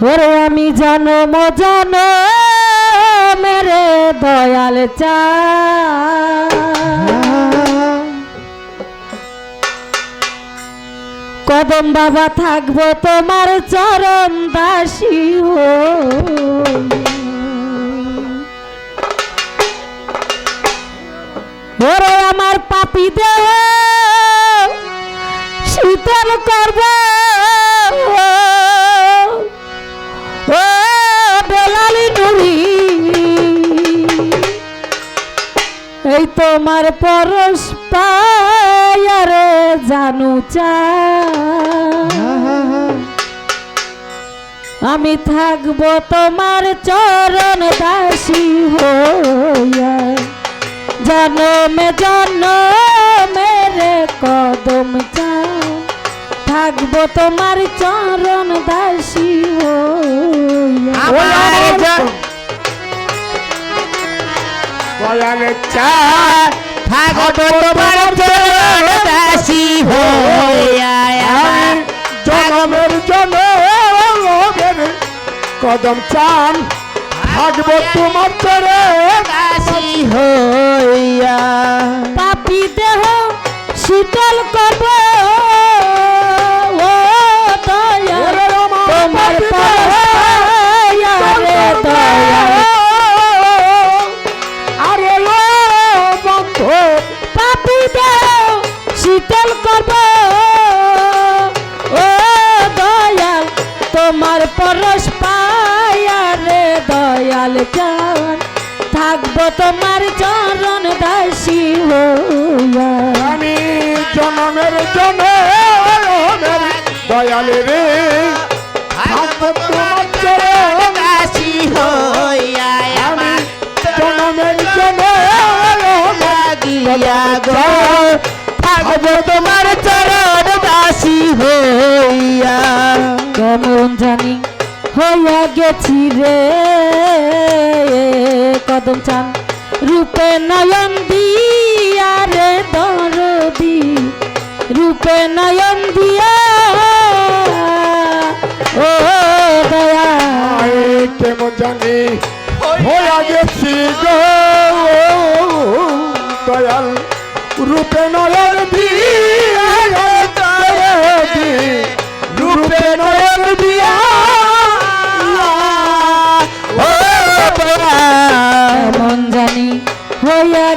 ওরে আমি জানো জানো, মেরে দয়াল চা। কদম বাবা থাকব তোমার চরণ দাসী হো ওরে আমার পাপি দেহ এই তোমার পরশ পায়ারে জানু চা আমি থাকব তোমার চরণ দাসী হইয়া। জনমে জনমেরে কদম চা থাকব তোমার চরণ দাসী হইয়া। তোমার চরণ দাসী হইয়া জনমের জনমের কদম চান। থাকব তোমার চরণ দাসী হইয়া। পাপি দেহ শীতল তোমার চরণ দাসী হইয়া। কেমন জানি হইয়া গেছি রে, কদম চান রূপে নয়ন দিয়া রে, দরদি। রূপে নয়ন দিয়া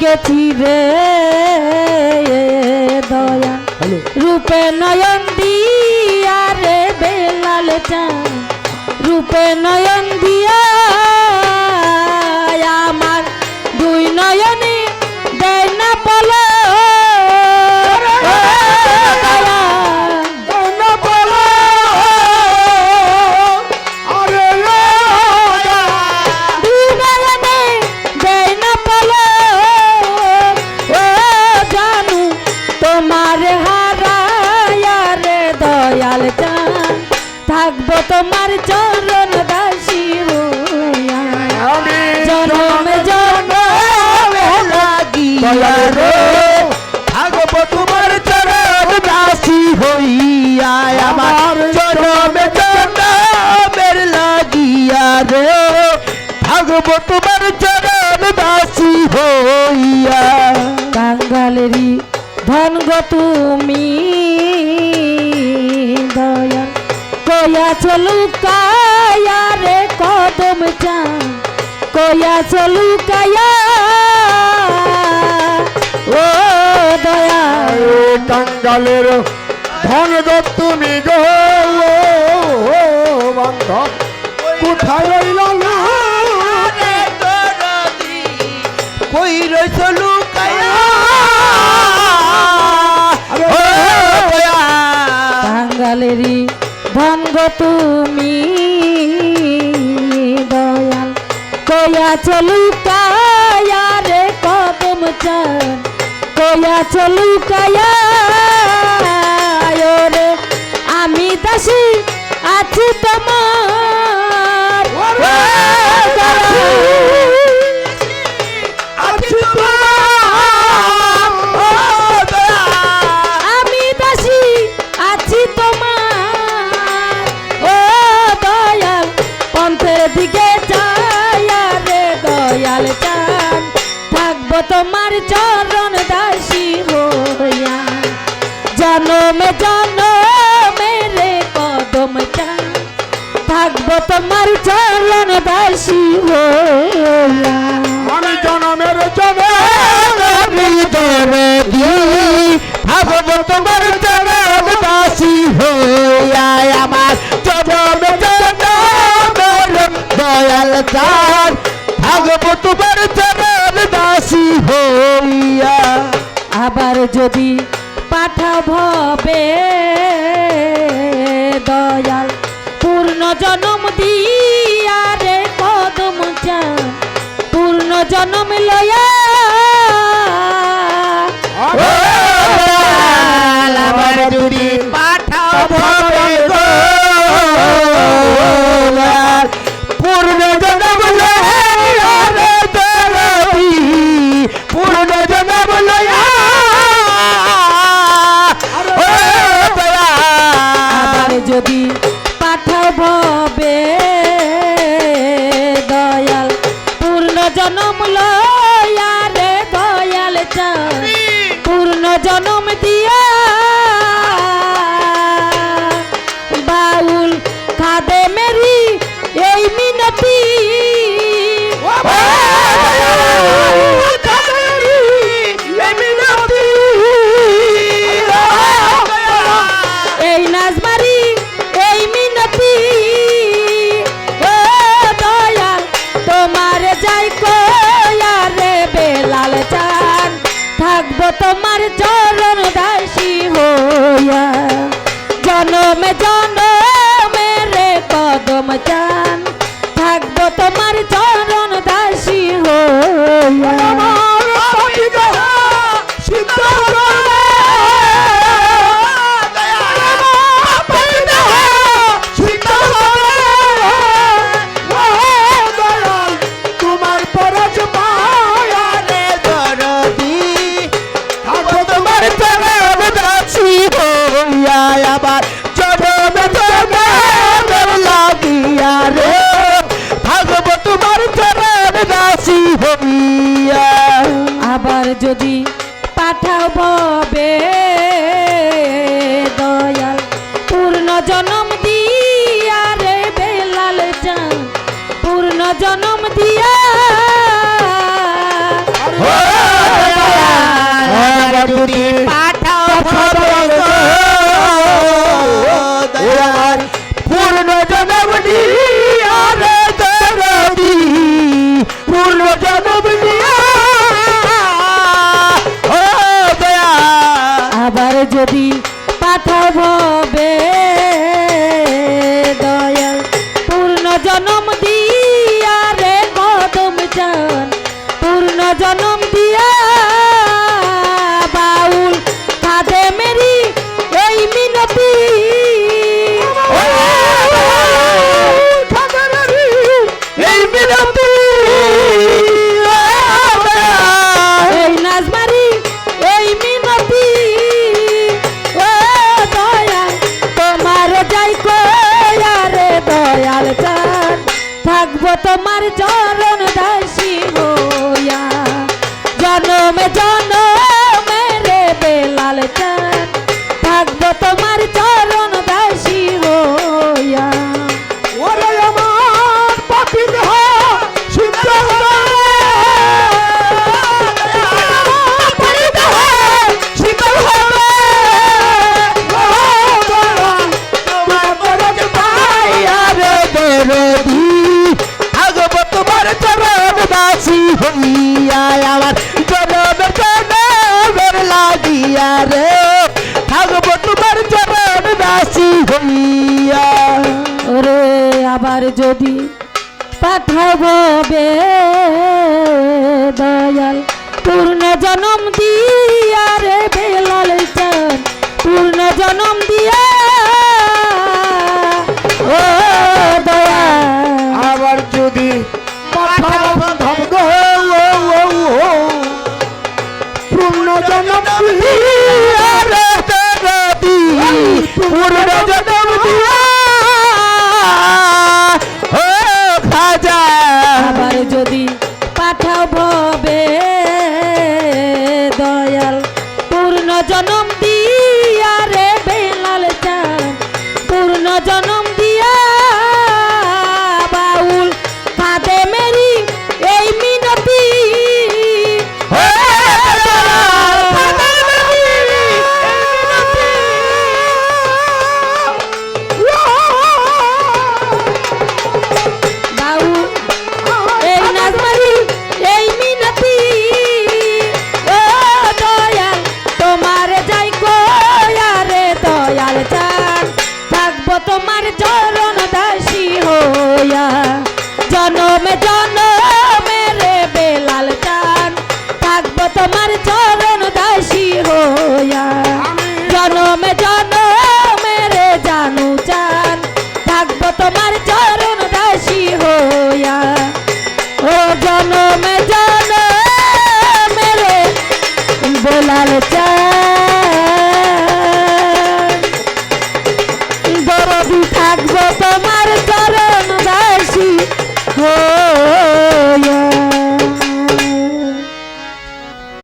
গেছি রে দয়া। রূপে নয়ন দিয়া রে বেলাল চান রূপে নয়ন রে থাকব তোমার চরণ দাসী হইয়া। বাঙালেরই ধন গো তুমি দয়া কয়া চলু কায়া রে কদম চান। কয়া চলু কায়া ও দয়া। কাঙ্গালের ধন গো তুমি গো বান্ধব। কোথায় রইল না? কই রইছ লুকায়া? বাঙালেরই ধন গো তুমি দয়াল। কয়া চলু কায়া রে কদম চান কয়া চলু কায়া রে। আমি দাসী আছি তোমার চরণ দাসী হইয়া। জনমে জনমে রে কদম চা থাকব তোমার চরণ দাসী হইয়া। আমি জনমের জনে ভাগব তোমার চরণ দাসী হইয়া। আমার চরণ চরণ দয়াল চান ভাগব তোমার চরণ দাসী হইয়া। আবার যদি পাঠাব দয়াল, পূর্ণ জনম দিয়া রে কদম চা পূর্ণ জনম লয়া পূর্ণ হইয়া জনমে জনমে রে কদম চান থাকব তোমার আবার যদি পাঠাও ববে দয়াল পূর্ণ জনম দিয়া রে বেলাল চান পূর্ণ জনম দিয়া যদি যদি পাঠাবো ভবে লাগিয়া রে থাকব তোমার চরণ দাসী হইয়া। ওরে, আবার যদি পাঠাবো বে দয়াল, পূর্ণ জনম দিয়া রে বেলাল চান, পূর্ণ জনম পূর্ণ